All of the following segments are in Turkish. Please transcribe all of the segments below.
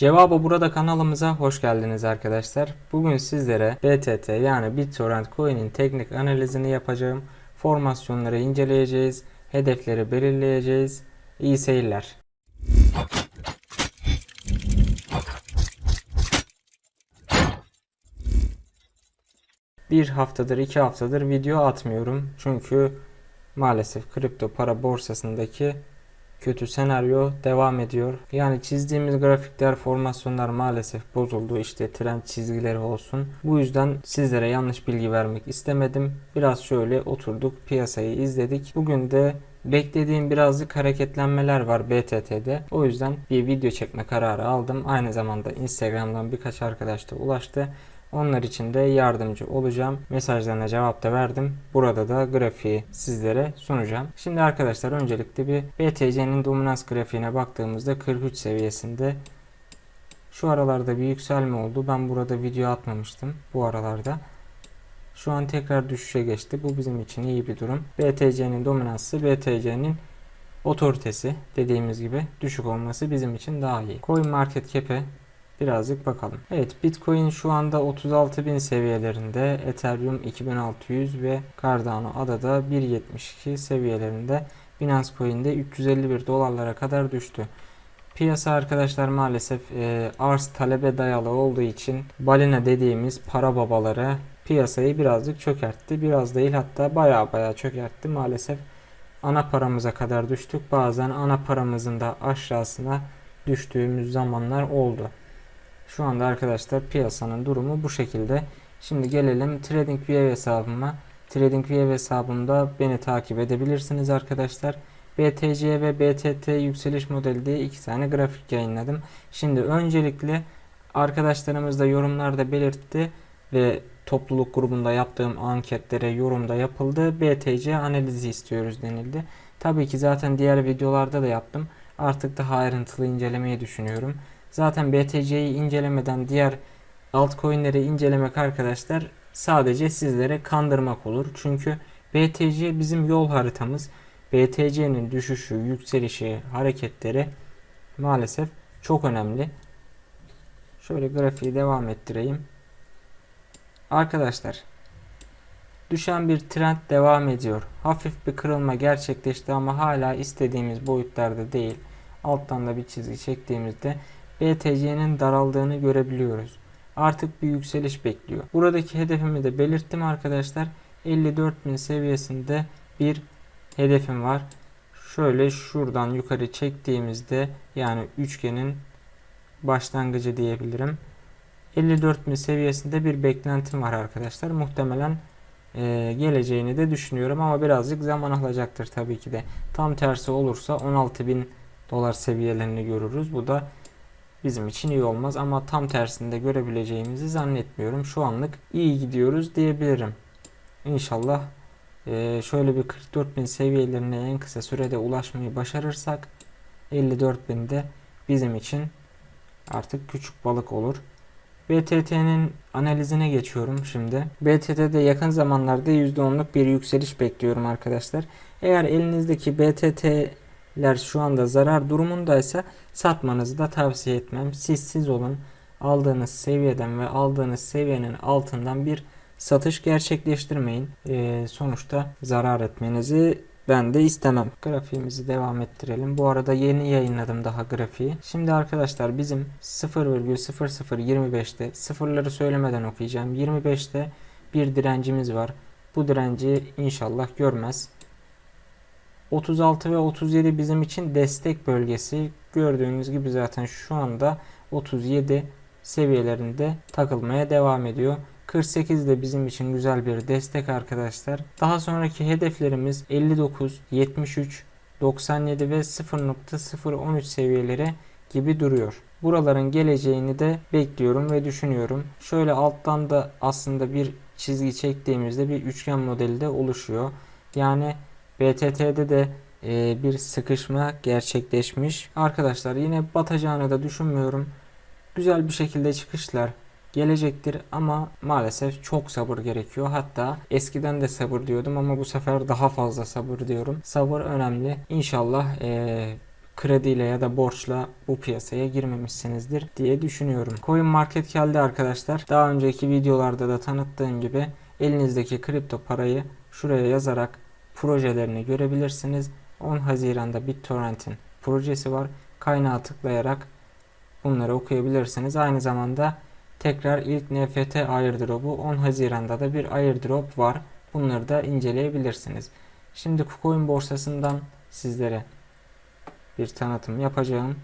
Cevabı burada kanalımıza hoş geldiniz arkadaşlar. Bugün sizlere BTT yani BitTorrent Coin'in teknik analizini yapacağım. Formasyonları inceleyeceğiz. Hedefleri belirleyeceğiz. İyi seyirler. Bir haftadır iki haftadır video atmıyorum. Çünkü maalesef kripto para borsasındaki kötü senaryo devam ediyor. Yani çizdiğimiz grafikler, formasyonlar maalesef bozuldu. İşte trend çizgileri olsun. Bu yüzden sizlere yanlış bilgi vermek istemedim. Biraz şöyle oturduk, piyasayı izledik. Bugün de beklediğim birazcık hareketlenmeler var BTT'de. O yüzden bir video çekme kararı aldım. Aynı zamanda Instagram'dan birkaç arkadaş da ulaştı. Onlar için de yardımcı olacağım. Mesajlarına cevap da verdim. Burada da grafiği sizlere sunacağım. Şimdi arkadaşlar öncelikle bir BTC'nin dominans grafiğine baktığımızda 43 seviyesinde şu aralarda bir yükselme oldu. Ben burada video atmamıştım bu aralarda. Şu an tekrar düşüşe geçti. Bu bizim için iyi bir durum. BTC'nin dominansı, BTC'nin otoritesi dediğimiz gibi düşük olması bizim için daha iyi. Coin Market Cap'e birazcık bakalım. Evet Bitcoin şu anda 36.000 seviyelerinde, Ethereum 2600 ve Cardano adada 1.72 seviyelerinde. Binance Coin'de 351 dolarlara kadar düştü. Piyasa arkadaşlar maalesef e, arz talebe dayalı olduğu için balina dediğimiz para babaları piyasayı birazcık çökertti. Biraz değil hatta baya baya çökertti maalesef. Ana paramıza kadar düştük. Bazen ana paramızın da aşağısına düştüğümüz zamanlar oldu. Şu anda arkadaşlar piyasanın durumu bu şekilde. Şimdi gelelim TradingView hesabıma. TradingView hesabımda beni takip edebilirsiniz arkadaşlar. BTC ve BTT yükseliş modeli diye iki tane grafik yayınladım. Şimdi öncelikle arkadaşlarımız da yorumlarda belirtti ve topluluk grubunda yaptığım anketlere yorumda yapıldı. BTC analizi istiyoruz denildi. Tabii ki zaten diğer videolarda da yaptım. Artık daha ayrıntılı incelemeyi düşünüyorum. Zaten BTC'yi incelemeden diğer altcoin'leri incelemek arkadaşlar sadece sizlere kandırmak olur. Çünkü BTC bizim yol haritamız. BTC'nin düşüşü, yükselişi, hareketleri maalesef çok önemli. Şöyle grafiği devam ettireyim. Arkadaşlar düşen bir trend devam ediyor. Hafif bir kırılma gerçekleşti ama hala istediğimiz boyutlarda değil. Alttan da bir çizgi çektiğimizde BTC'nin daraldığını görebiliyoruz. Artık bir yükseliş bekliyor. Buradaki hedefimi de belirttim arkadaşlar. 54.000 seviyesinde bir hedefim var. Şöyle şuradan yukarı çektiğimizde yani üçgenin başlangıcı diyebilirim. 54.000 seviyesinde bir beklentim var arkadaşlar. Muhtemelen e, geleceğini de düşünüyorum ama birazcık zaman alacaktır tabii ki de. Tam tersi olursa 16.000 dolar seviyelerini görürüz. Bu da bizim için iyi olmaz ama tam tersinde görebileceğimizi zannetmiyorum. Şu anlık iyi gidiyoruz diyebilirim. İnşallah e, şöyle bir 44.000 seviyelerine en kısa sürede ulaşmayı başarırsak 54.000 de bizim için artık küçük balık olur. BTT'nin analizine geçiyorum şimdi. BTT'de yakın zamanlarda %10'luk bir yükseliş bekliyorum arkadaşlar. Eğer elinizdeki BTT'ler şu anda zarar durumundaysa satmanızı da tavsiye etmem. Siz siz olun. Aldığınız seviyeden ve aldığınız seviyenin altından bir satış gerçekleştirmeyin. Ee, sonuçta zarar etmenizi ben de istemem. Grafiğimizi devam ettirelim. Bu arada yeni yayınladım daha grafiği. Şimdi arkadaşlar bizim 0,0025'te sıfırları söylemeden okuyacağım. 25'te bir direncimiz var. Bu direnci inşallah görmez. 36 ve 37 bizim için destek bölgesi. Gördüğünüz gibi zaten şu anda 37 seviyelerinde takılmaya devam ediyor. 48 de bizim için güzel bir destek arkadaşlar. Daha sonraki hedeflerimiz 59, 73, 97 ve 0.013 seviyeleri gibi duruyor. Buraların geleceğini de bekliyorum ve düşünüyorum. Şöyle alttan da aslında bir çizgi çektiğimizde bir üçgen modeli de oluşuyor. Yani BTT'de de e, bir sıkışma gerçekleşmiş. Arkadaşlar yine batacağını da düşünmüyorum. Güzel bir şekilde çıkışlar gelecektir ama maalesef çok sabır gerekiyor. Hatta eskiden de sabır diyordum ama bu sefer daha fazla sabır diyorum. Sabır önemli. İnşallah ee, krediyle ya da borçla bu piyasaya girmemişsinizdir diye düşünüyorum. Coin Market geldi arkadaşlar. Daha önceki videolarda da tanıttığım gibi elinizdeki kripto parayı şuraya yazarak projelerini görebilirsiniz. 10 Haziran'da BitTorrent'in projesi var. Kaynağı tıklayarak bunları okuyabilirsiniz. Aynı zamanda tekrar ilk NFT airdrop'u 10 Haziran'da da bir airdrop var. Bunları da inceleyebilirsiniz. Şimdi KuCoin borsasından sizlere bir tanıtım yapacağım.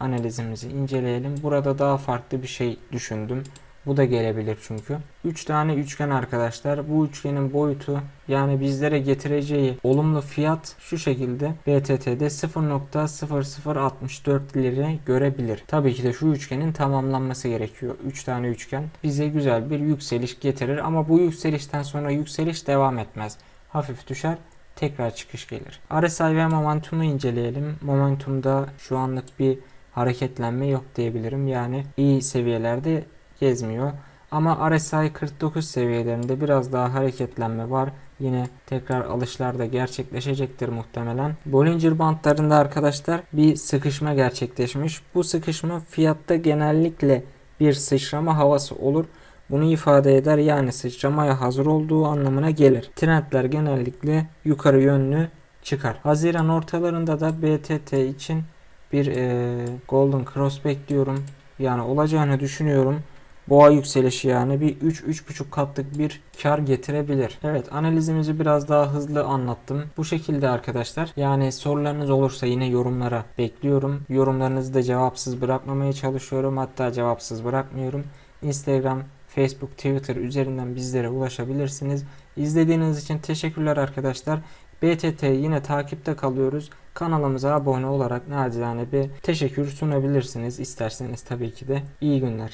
Analizimizi inceleyelim. Burada daha farklı bir şey düşündüm. Bu da gelebilir çünkü. 3 tane üçgen arkadaşlar. Bu üçgenin boyutu yani bizlere getireceği olumlu fiyat şu şekilde BTT'de 0.0064'leri görebilir. Tabii ki de şu üçgenin tamamlanması gerekiyor. 3 tane üçgen bize güzel bir yükseliş getirir ama bu yükselişten sonra yükseliş devam etmez. Hafif düşer tekrar çıkış gelir. RSI ve momentumu inceleyelim. Momentumda şu anlık bir hareketlenme yok diyebilirim. Yani iyi seviyelerde gezmiyor. Ama RSI 49 seviyelerinde biraz daha hareketlenme var. Yine tekrar alışlar da gerçekleşecektir muhtemelen. Bollinger bantlarında arkadaşlar bir sıkışma gerçekleşmiş. Bu sıkışma fiyatta genellikle bir sıçrama havası olur. Bunu ifade eder yani sıçramaya hazır olduğu anlamına gelir. Trendler genellikle yukarı yönlü çıkar. Haziran ortalarında da BTT için bir e, Golden Cross bekliyorum. Yani olacağını düşünüyorum. Boğa yükselişi yani bir 3-3,5 katlık bir kar getirebilir. Evet analizimizi biraz daha hızlı anlattım. Bu şekilde arkadaşlar. Yani sorularınız olursa yine yorumlara bekliyorum. Yorumlarınızı da cevapsız bırakmamaya çalışıyorum. Hatta cevapsız bırakmıyorum. Instagram, Facebook, Twitter üzerinden bizlere ulaşabilirsiniz. İzlediğiniz için teşekkürler arkadaşlar. BTT yine takipte kalıyoruz. Kanalımıza abone olarak nacizane bir teşekkür sunabilirsiniz isterseniz tabii ki de. İyi günler.